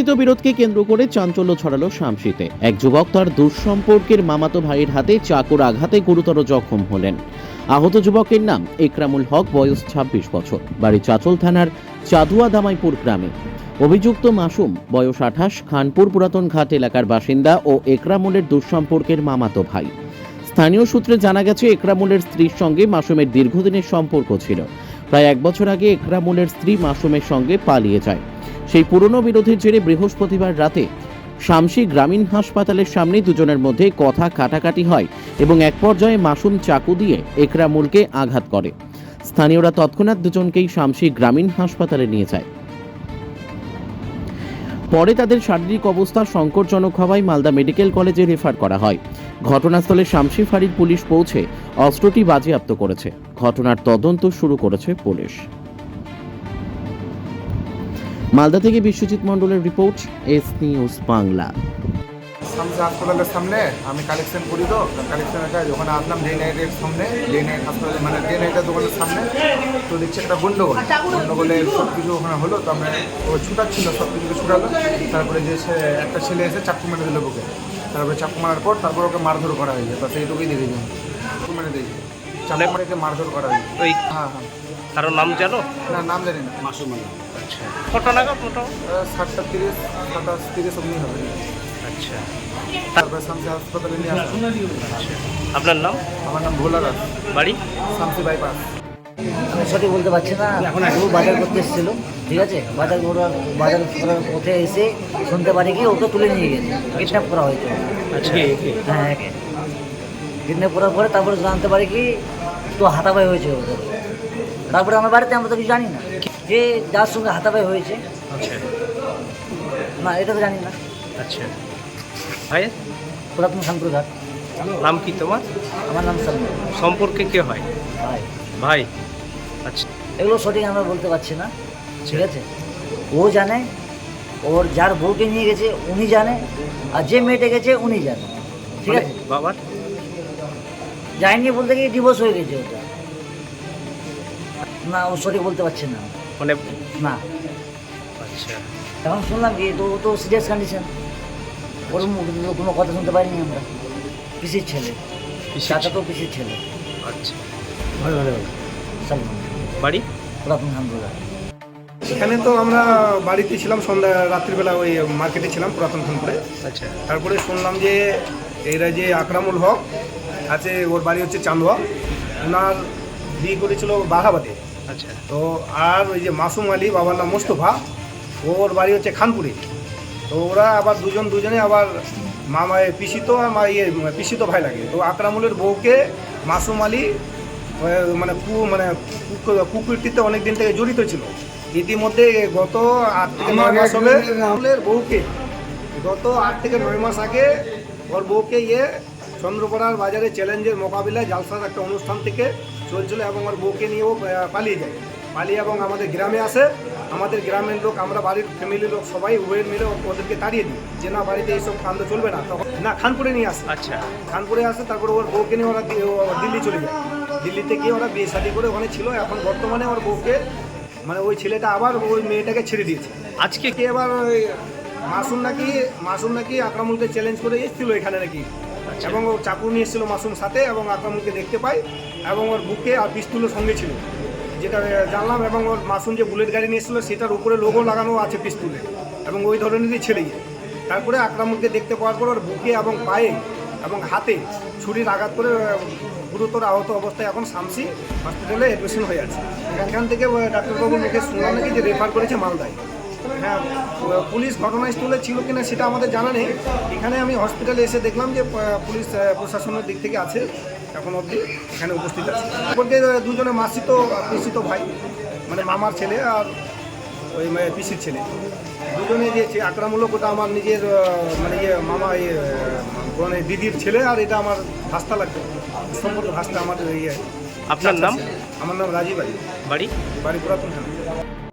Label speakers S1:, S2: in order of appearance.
S1: সংঘটিত বিরোধকে কেন্দ্র করে চাঞ্চল্য ছড়ালো শামসিতে। এক যুবক তার দুঃসম্পর্কের মামাতো ভাইয়ের হাতে চাকুর আঘাতে গুরুতর জখম হলেন। আহত যুবকের নাম একরামুল হক, বয়স ছাব্বিশ বছর। বাড়ি চাচল থানার চাদুয়া দামাইপুর গ্রামে। অভিযুক্ত মাসুম, বয়স আঠাশ, খানপুর পুরাতন ঘাট এলাকার বাসিন্দা ও একরামুলের দুঃসম্পর্কের মামাতো ভাই। স্থানীয় সূত্রে জানা গেছে, একরামুলের স্ত্রীর সঙ্গে মাসুমের দীর্ঘদিনের সম্পর্ক ছিল। প্রায় এক বছর আগে একরামুলের স্ত্রী মাসুমের সঙ্গে পালিয়ে যায়। সেই পুরনো বিরোধের জেরে বৃহস্পতিবার রাতে শামসি গ্রামীণ হাসপাতালের সামনে দুজনের মধ্যে কথা কাটাকাটি হয় এবং এক পর্যায়ে মাসুম চাকু দিয়ে একরামুলকে আঘাত করে। স্থানীয়রা তৎক্ষণাৎ দুজনকেই শামসি গ্রামীণ হাসপাতালে নিয়ে যায়। পরে তাদের শারীরিক অবস্থা সংকটজনক হওয়ায় মালদা মেডিকেল কলেজে রেফার করা হয়। ঘটনাস্থলে শামসি ফাঁড়ির পুলিশ পৌঁছে অস্ত্রটি বাজেয়াপ্ত করেছে। ঘটনার তদন্ত শুরু করেছে পুলিশ। মালদা থেকে বিশ্বজিৎ মণ্ডলের রিপোর্ট এস নিউজ বাংলা।
S2: সামসে হাসপাতালের সামনে আমি কালেকশন করি তো কালেকশনের কাজ ওখানে আসলাম ডে নাইটের সামনে ডে নাইট হাসপাতালে মানে ডে নাইটের দোকানের সামনে তো দেখছি একটা গন্ডগোল। গন্ডগোলে সব কিছু ওখানে হলো তো আমরা ও ছুটাচ্ছিল সব কিছুকে ছুটালো তারপরে যে সে একটা ছেলে এসে চাকু মেরে দিল বুকে তারপরে চাকু মারার পর তারপর ওকে মারধর করা হয়েছে তো সেইটুকুই দেখেছি। চাকু মেরে দিয়েছে। চাকু মেরে মারধর করা হয়েছে। হ্যাঁ হ্যাঁ।
S3: কারোর নাম জানো
S2: না নাম জানি না।
S3: আচ্ছা। কটা নাগাদ মোটামুটি
S2: আহ, সাতটা তিরিশ সাতাশ তিরিশ অমনি হবে।
S3: আচ্ছা।
S2: তারপরে শামসি হাসপাতালে নিয়ে আসলাম।
S3: আপনার নাম?
S2: আমার নাম ভোলা দাস।
S3: বাড়ি?
S2: শামসি বাইপাস।
S4: আমি সঠিক বলতে পারছি না। এখন ও বাজার করতে এসেছিল ঠিক আছে? বাজার করার বাজার করার পথে এসে শুনতে পারি কি ওকে তুলে নিয়ে গেছে। কিডন্যাপ করা হয়েছে
S3: আচ্ছা।
S4: হ্যাঁ কিডন্যাপ করার পরে তারপরে জানতে পারি কি তো হাতাপাই হয়েছে ওদের তারপরে আমার বাড়িতে আমরা তো কিছু জানি না। যে যার সঙ্গে হাতাপাই হয়েছে।
S3: আচ্ছা।
S4: না এটা তো জানি না।
S3: আচ্ছা। ভাই?
S4: পুরাতন ঘাট
S3: নাম কি তোমার?
S4: আমার নাম
S3: সম্পর্কে কে হয়?
S4: ভাই।
S3: ভাই। আচ্ছা।
S4: এগুলো সঠিক আমরা বলতে পারছি না। ঠিক আছে? ও জানে ওর যার বউকে নিয়ে গেছে উনি জানে আর যে মেয়েটা গেছে উনি জানে। ঠিক আছে?
S3: মানে বাবার
S4: যায়নি বলতে গিয়ে ডিভোর্স হয়ে গেছে ওটা। না ও সঠিক বলতে পারছে না।
S3: মানে
S4: না।
S3: আচ্ছা।
S4: এখন শুনলাম কি তো ও তো সিরিয়াস কন্ডিশন ওর মুখ কোনো কথা শুনতে পারিনি আমরা। পিসির ছেলে। চাচা তো পিসির ছেলে।
S3: আচ্ছা।
S4: সালমান।
S3: বাড়ি?
S4: পুরাতন খানপুরা
S2: এখানে তো আমরা বাড়িতে ছিলাম সন্ধ্যা রাত্রিবেলা ওই মার্কেটে ছিলাম পুরাতন খানপুরে।
S3: আচ্ছা।
S2: তারপরে শুনলাম যে এরা যে আকরামুল হক আছে ওর বাড়ি হচ্ছে চান্দুয়া। ওনার বিয়ে করেছিল বাঘাবাদে
S3: আচ্ছা।
S2: তো আর ওই যে মাসুম আলী বাবার নাম মোস্তফা ওর বাড়ি হচ্ছে খানপুরে। তো ওরা আবার দুজন দুজনে আবার মামায় পিসিত আর মা ইয়ে পিসিত ভাই লাগে। তো আকরামুলের বউকে মাসুম আলী মানে কু মানে কু- কুকীর্তিতে অনেক দিন থেকে জড়িত ছিল। ইতিমধ্যে গত আট থেকে নয় মাস হবে আকরামুলের বউকে। গত আট থেকে নয় মাস আগে ওর বউকে ইয়ে চন্দ্রপাড়ার বাজারে চ্যালেঞ্জের মোকাবিলায় জালসার একটা অনুষ্ঠান থেকে চলছিল এবং ওর বউকে নিয়ে ও পালিয়ে যায়। পালিয়ে এবং আমাদের গ্রামে আসে। আমাদের গ্রামের লোক আমরা বাড়ির ফ্যামিলির লোক সবাই উভয়ের মিলে ওদেরকে তাড়িয়ে দিই। যে না বাড়িতে এইসব কাণ্ড চলবে না তখন না খানপুরে নিয়ে আসে।
S3: আচ্ছা।
S2: খানপুরে আসে তারপরে ওর বউকে নিয়ে ওরা দিল্লি চলে যায়। দিল্লিতে গিয়ে ওরা বিয়ে শাদি করে ওখানে ছিল। এখন বর্তমানে ওর বউকে মানে ওই ছেলেটা আবার ওই মেয়েটাকে ছেড়ে দিয়েছে।
S3: আজকে
S2: কে এবার ওই মাসুম নাকি মাসুম নাকি আকরামুলকে চ্যালেঞ্জ করে এসেছিল এখানে নাকি। এবং ও চাকু নিয়ে এসেছিল মাসুম সাথে এবং আকরামুলকে দেখতে পাই এবং ওর বুকে আর পিস্তুলও সঙ্গে ছিল। যেটা জানলাম এবং ওর মাসুম যে বুলেট গাড়ি নিয়ে এসেছিল সেটার উপরে লোগো লাগানো আছে পিস্তুলে এবং ওই ধরনেরই ছেড়ে গিয়ে তারপরে আকরামুলকে দেখতে পাওয়ার পর ওর বুকে এবং পায়ে এবং হাতে ছুরির আঘাত করে গুরুতর আহত অবস্থায় এখন শামসি হসপিটালে অ্যাডমিশন হয়ে আছে। এখান থেকে আহ, ডাক্তারবাবুর মুখে শুনলাম নাকি যে রেফার করেছে মালদায়। হ্যাঁ পুলিশ ঘটনাস্থলে ছিল কিনা সেটা আমাদের জানা নেই। এখানে আমি হসপিটালে এসে দেখলাম যে পুলিশ প্রশাসনের দিক থেকে আছে এখন অবধি এখানে উপস্থিত আছে। বলতে দুজনে মাসিত পিসিত ভাই মানে মামার ছেলে আর ওই মে- পিসির ছেলে। দুজনে যে আক্রামূলক ওটা আমার নিজের মানে ইয়ে মামা ইয়ে মানে দিদির ছেলে আর এটা আমার ভাস্তা লাগবে। সম্পর্কে ভাস্তা আমার ইয়ে
S3: আপনার নাম?
S2: আমার নাম রাজীব আলী।
S3: বাড়ি?
S2: বাড়ি পুরাতন থানা।